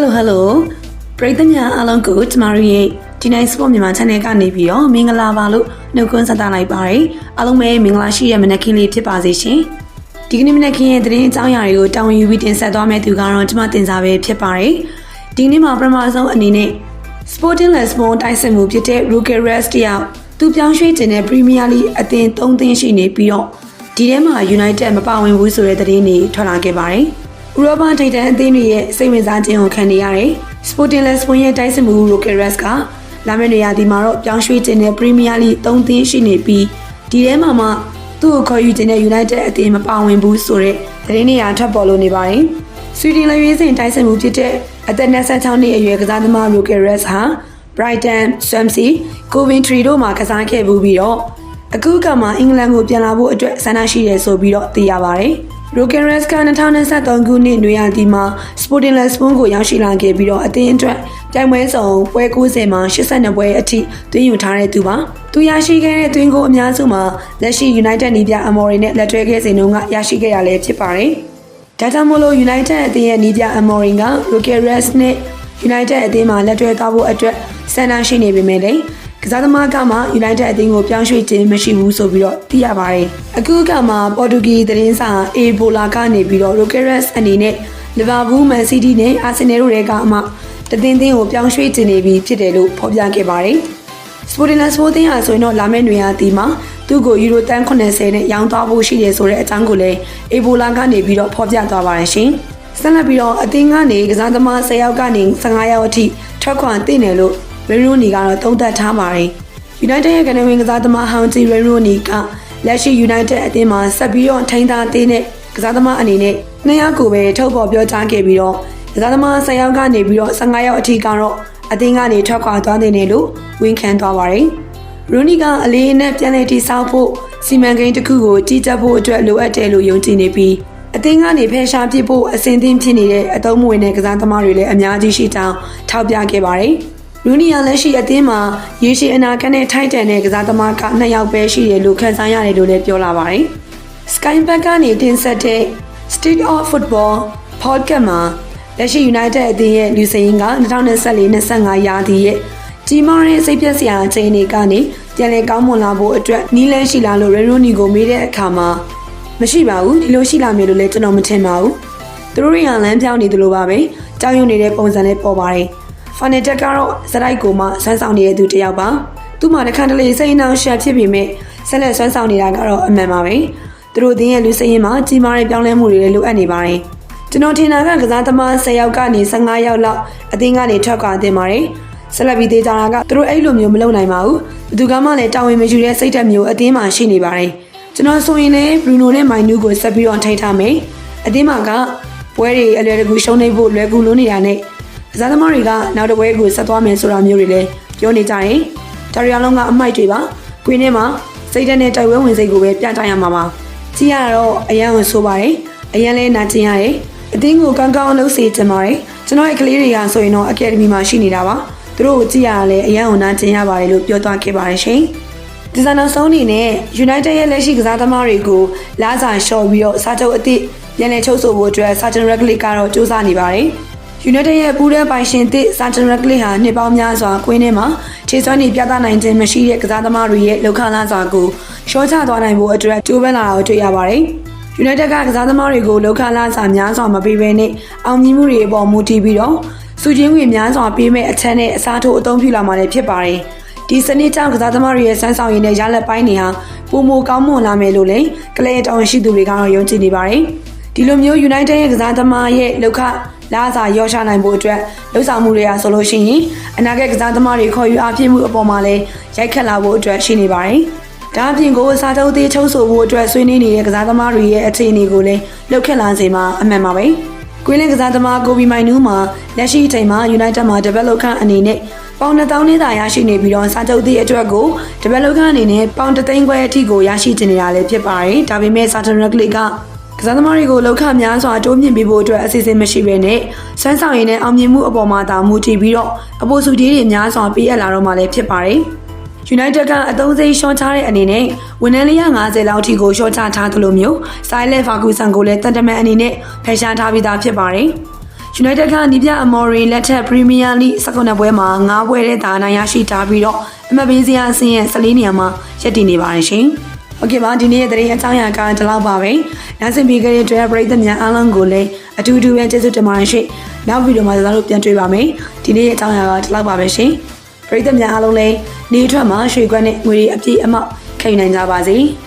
Hello Hello ပရိသတ်များအားလုံးကိုကျမတို့ရဲ့ဒီနိုင် Sport မြန်မာ Channel ကနေပြီးတော့မင်္ဂလာပါလို့နှုတ်ခွန်းဆက်သလိုက်ပါတယ်အားလုံးပဲမင်္ဂလာရှိတဲ့မနက်ခင်းလေးဖြစ်ပါစေရှင်ဒီကနေ့မနက်ခင်းရဲ့သတင်းအကြောင်းအရာတွေကိုတာဝန်ယူပြီးတင်ဆက်သွားမယ့်သူကတော့ကျမတင်စားပဲဖြစ်ပါတယ်ဒီနေ့မှာပထမဆုံးအနေနဲ့ Sporting Lisbon တိုက်စစ်မှုဖြစ်တဲ့ Roque Rest တယောက်သူပြောင်းရွှေ့တင်တဲ့ Premier League အသင်း၃သင်းရှိနေပြီးတော့ဒီထဲမှာ United မပါဝင်ဘူးဆိုတဲ့သတင်းတွေထွက်လာခဲ့ပါတယ် ဥရောပထိပ်တန်းအသင်းတွေရဲ့စိတ်ဝင်စားခြင်းကိုခံနေရတယ်။ Sporting Lisbon ရဲ့တိုက်စစ်မှု Roqueres ကလာမယ့်နေရာဒီမှာတော့ပြောင်းရွှေ့ခြင်းနဲ့ Premier League ၃သင်းရှိနေပြီးဒီထဲမှာမှသူ့ကိုခေါ်ယူခြင်းနဲ့ United အသင်းမပါဝင်ဘူးဆိုတဲ့သတင်းတွေအထပ်ပေါ်လို့နေပါတယ်။ Sweden လက်ရွေးစင်တိုက်စစ်မှုဖြစ်တဲ့အသက်26နှစ်အရွယ်ကစားသမား Roqueres ဟာ Brighton, Swansea, Coventry တို့မှာကစားခဲ့မှုပြီးတော့အခုကမှအင်္ဂလန်ကိုပြန်လာဖို့အတွက်ဆန္ဒရှိတယ်ဆိုပြီးတော့သိရပါတယ်။ Rokeres က2023ခုနှစ်နွေရာသီမှာ Sporting Lisbon ကိုရောက်ရှိလာခဲ့ပြီးတော့အသင်းအတွက်ပြိုင်ပွဲဆောင်ပွဲ90မှာ82ပွဲအထိသွင်းယူထားတဲ့သူပါ။သူရရှိခဲ့တဲ့သွင်းကိုအများစုမှာလက်ရှိ United နီးပြအမော်ရီနဲ့လက်တွဲခဲ့စဉ်တုန်းကရရှိခဲ့ရလဲဖြစ်ပါတယ်။ဒါကြောင့်မို့လို့ United အသင်းရဲ့နီးပြအမော်ရီက Rokeres နဲ့ United အသင်းမှာလက်တွဲသွားဖို့အတွက်ဆန္ဒရှိနေပေမဲ့လည်း ကစားသမားကမှ United အသင်းကိုပြောင်းရွှေ့ခြင်းမရှိဘူးဆိုပြီးတော့သိရပါတယ်။အခုကမှပေါ်တူဂီသတင်းစာ Ebola ကနေပြီးတော့ Roqueres အနေနဲ့ Liverpool, Man City နဲ့ Arsenal တို့တွေကမှတသင်းသင်းကိုပြောင်းရွှေ့ခြင်းနေပြီဖြစ်တယ်လို့ဖော်ပြခဲ့ပါတယ်။ Sporting Lisbon သင်းဟာဆိုရင်တော့လာမယ့်နွေရာသီမှာသူ့ကိုယူရိုတန်80နဲ့ရောင်းသွားဖို့ရှိတယ်ဆိုတဲ့အကြောင်းကိုလည်း Ebola ကနေပြီးတော့ဖော်ပြသွားပါတယ်ရှင်။ဆက်လက်ပြီးတော့အသင်းကနေကစားသမား10ယောက်ကနေ15ယောက်အထိထွက်ခွာတည်တယ်လို့ ရေရိုနီကတော့သုံးသပ်ထားပါတယ်။ United ရဲ့ကနေဝင်ကစားသမားဟောင်းဂျီရေရိုနီကလက်ရှိ United အသင်းမှာဆက်ပြီးတော့ထိန်းသားသေးတဲ့ကစားသမားအနေနဲ့နှစ်ယောက်ကိုပဲထုတ်ဖော်ပြောကြားခဲ့ပြီးတော့ကစားသမား10ယောက်ကနေပြီးတော့15ယောက်အထိကတော့အသင်းကနေထွက်ခွာသွားတဲ့လို့ဝန်ခံသွားပါတယ်။ရိုနီကအလေးအနက်ပြန်လည်တည်ဆောက်ဖို့စီမံကိန်းတစ်ခုကိုကြီးကြပ်ဖို့အတွက်လိုအပ်တယ်လို့ယုံကြည်နေပြီးအသင်းကနေဖယ်ရှားပစ်ဖို့အစဉ်သင်းဖြစ်နေတဲ့အတုံးမဝင်တဲ့ကစားသမားတွေလည်းအများကြီးရှိကြောင်းထောက်ပြခဲ့ပါတယ်။ လူနီယာလက်ရှိအသင်းမှာရေရှည်အနာဂတ်နဲ့ထိုက်တန်တဲ့ကစားသမားကနှစ်ယောက်ပဲရှိတယ်လို့ခန့်မှန်းရတယ်လို့လည်းပြောလာပါတယ်။ Sky Bank ကနေတင်ဆက်တဲ့ State of Football Podcast မှာလက်ရှိ United အသင်းရဲ့လူစရင်က2024-25ရာသီရဲ့ကြီးမားတဲ့စိတ်ပြက်စရာအချိန်တွေကနေပြန်လည်ကောင်းမွန်လာဖို့အတွက်နီးလန်းရှိလာလို့ရေရိုနီကိုမေးတဲ့အခါမှာမရှိပါဘူးဒီလိုရှိလာမယ်လို့လည်းကျွန်တော်မထင်ပါဘူးသူတို့တွေကလမ်းပြောင်းနေသလိုပါပဲကြောက်ရွံ့နေတဲ့ပုံစံလေးပေါ်ပါတယ် ဖာနယ်တက်ကတော့ဇရိုက်ကိုမှဆွမ်းဆောင်နေတဲ့သူတစ်ယောက်ပါသူ့မှာတခါတလေစိတ်အနှောင့်အယှက်ဖြစ်ပေမဲ့ဆက်လက်ဆွမ်းဆောင်နေတာကတော့အမှန်ပါပဲသူတို့တင်းရဲ့လူစရင်မှာကြီးမားတဲ့ပြောင်းလဲမှုတွေလည်းလိုအပ်နေပါတယ်ကျွန်တော်ထင်တာကကစားသမား10ယောက်ကနေ15ယောက်လောက်အသင်းကနေထွက်ခွာတင်ပါတယ်ဆက်လက်ပြီးသေးကြတာကသူတို့အဲ့လိုမျိုးမလုပ်နိုင်ပါဘူးဘသူကမှလည်းတာဝန်မယူတဲ့စိတ်ဓာတ်မျိုးအသင်းမှာရှိနေပါတယ်ကျွန်တော်ဆိုရင်လည်းဘရူနိုနဲ့မိုင်နူးကိုဆက်ပြီးတော့ထိထားမယ်အသင်းမှာကပွဲတွေအလွယ်တကူရှုံးနေဖို့လွယ်ကူလို့နေတာနဲ့ ကစားသမားတွေကနောက်တစ်ပွဲကိုဆက်သွားမယ်ဆိုတာမျိုးတွေလည်းပြောနေကြရင်ဒါရီယာလုံးကအမိုက်တွေပါကွင်းထဲမှာစိတ်ဓာတ်နဲ့တိုက်ပွဲဝင်စိတ်ကိုပဲပြတရမှာပါကြည့်ရတော့အရန်ကိုဆိုပါတယ်အရန်လဲနာကျင်ရတယ်အသင်းကိုကောင်းကောင်းလုပ်စေချင်ပါတယ်ကျွန်တော်ရဲ့ကလေးတွေကဆိုရင်တော့အကယ်ဒမီမှာရှိနေတာပါသူတို့ကိုကြည့်ရတာလည်းအရန်ကိုနာကျင်ရပါတယ်လို့ပြောသွားခဲ့ပါတယ်ရှင်ဒီဇိုင်နာဆုံးအနေနဲ့ United ရဲ့လက်ရှိကစားသမားတွေကိုလာစာလျှော့ပြီးတော့စာချုပ်အသစ်ပြန်လည်ချုပ်ဆိုဖို့အတွက် Sergeant Radcliffe ကတော့စူးစမ်းနေပါတယ်။ United ရဲ့ပူးတဲ့ပိုင်ရှင်သစ် Sergeant Radcliffe ဟာနှစ်ပေါင်းများစွာကွင်းထဲမှာခြေစွမ်းနေပြသနိုင်ခြင်းမရှိတဲ့ကစားသမားတွေရဲ့လောက်ခလာစွာကိုရှော့ချသွားနိုင်ဖို့အတွက်ကြိုးပမ်းလာတာကိုတွေ့ရပါတယ်။ United ကကစားသမားတွေကိုလောက်ခလာစွာများစွာမပေးဘဲနဲ့အောင်မြင်မှုတွေအပေါ်မူတည်ပြီးတော့စုချင်းဝင်များစွာပေးမဲ့အချမ်းနဲ့အစားထိုးအသုံးပြုလာမှလည်းဖြစ်ပါတယ်။ဒီစနစ်ကြောင့်ကစားသမားတွေရဲ့စမ်းဆောင်ရည်နဲ့ရလက်ပိုင်းတွေဟာပုံမကောင်းမွန်လာမယ်လို့လည်းကလေးတောင်ရှိသူတွေကတော့ယုံကြည်နေပါတယ်။ဒီလိုမျိုး United ရဲ့ကစားသမားရဲ့လောက်ခ လာစာရောရှာနိုင်ဖို့အတွက်လှုပ်ဆောင်မှုတွေကဆိုလို့ရှိရင်အနာဂတ်ကစားသမားတွေခေါ်ယူအားဖြည့်မှုအပေါ်မှာလည်းရိုက်ခတ်လာဖို့အတွက်ရှိနေပါတယ်။ဒါအပြင်ကိုစာချုပ်သေးချုပ်ဆိုဖို့အတွက်ဆွေးနွေးနေတဲ့ကစားသမားတွေရဲ့အခြေအနေကိုလည်းလှုပ်ခတ်လာစေမှာအမှန်ပါပဲ။ကွင်းလင်းကစားသမားကိုဘီမိုင်နူးမှာလက်ရှိအချိန်မှာ United မှာ develop ခန့်အနေနဲ့ပေါင်1000လေးသာရရှိနေပြီးတော့စာချုပ်သည့်အတွက်ကို develop ခန့်အနေနဲ့ပေါင်3သိန်းခွဲအထိကိုရရှိနေတာလည်းဖြစ်ပါတယ်။ဒါပေမဲ့ Saturn Reckley က ကစားသမားတွေကိုလောက်ခများစွာတိုးမြင့်ပေးဖို့အတွက်အစီအစဉ်မရှိဘဲနဲ့စွမ်းဆောင်ရည်နဲ့အောင်မြင်မှုအပေါ်မှာသာမူတည်ပြီးတော့အပိုစုကြီးတွေများစွာပေးအပ်လာတော့မှလည်းဖြစ်ပါတယ်။ United ကအသုံးစိရှော့ချတဲ့အနေနဲ့ဝန်ထမ်း450လောက်ထိကိုရှော့ချထားသလိုမျိုး Silent Ferguson ကိုလည်းတန်တမန်အနေနဲ့ဖယ်ရှားထားပြီးသားဖြစ်ပါတယ်။ United ကနီးပြအမော်ရီလက်ထက် Premier League 19ပွဲမှာ9ပွဲတဲ့တာနိုင်ရရှိထားပြီးတော့အမှတ်ပေးစရာအဆင့်ရဲ့14နေရာမှာရပ်တည်နေပါတယ်ရှင်။ Okay ပါဒီနေ့ရဲ့သတင်းအကြောင်းအရာကဒီလောက်ပါပဲ။နောက်ဆင်ပြီးကြတဲ့အတွက်ပရိသတ်များအားလုံးကိုလည်းအထူးထူးပဲကျေးဇူးတင်ပါတယ်ရှင်။နောက်ဗီဒီယိုမှာကျွန်တော်တို့ပြန်တွေ့ပါမယ်။ဒီနေ့ရဲ့အကြောင်းအရာကဒီလောက်ပါပဲရှင်။ပရိသတ်များအားလုံးလည်းနေထွက်မှာရွှေခွက်နဲ့ငွေတွေအပြည့်အမောက်ခံယူနိုင်ကြပါစေ။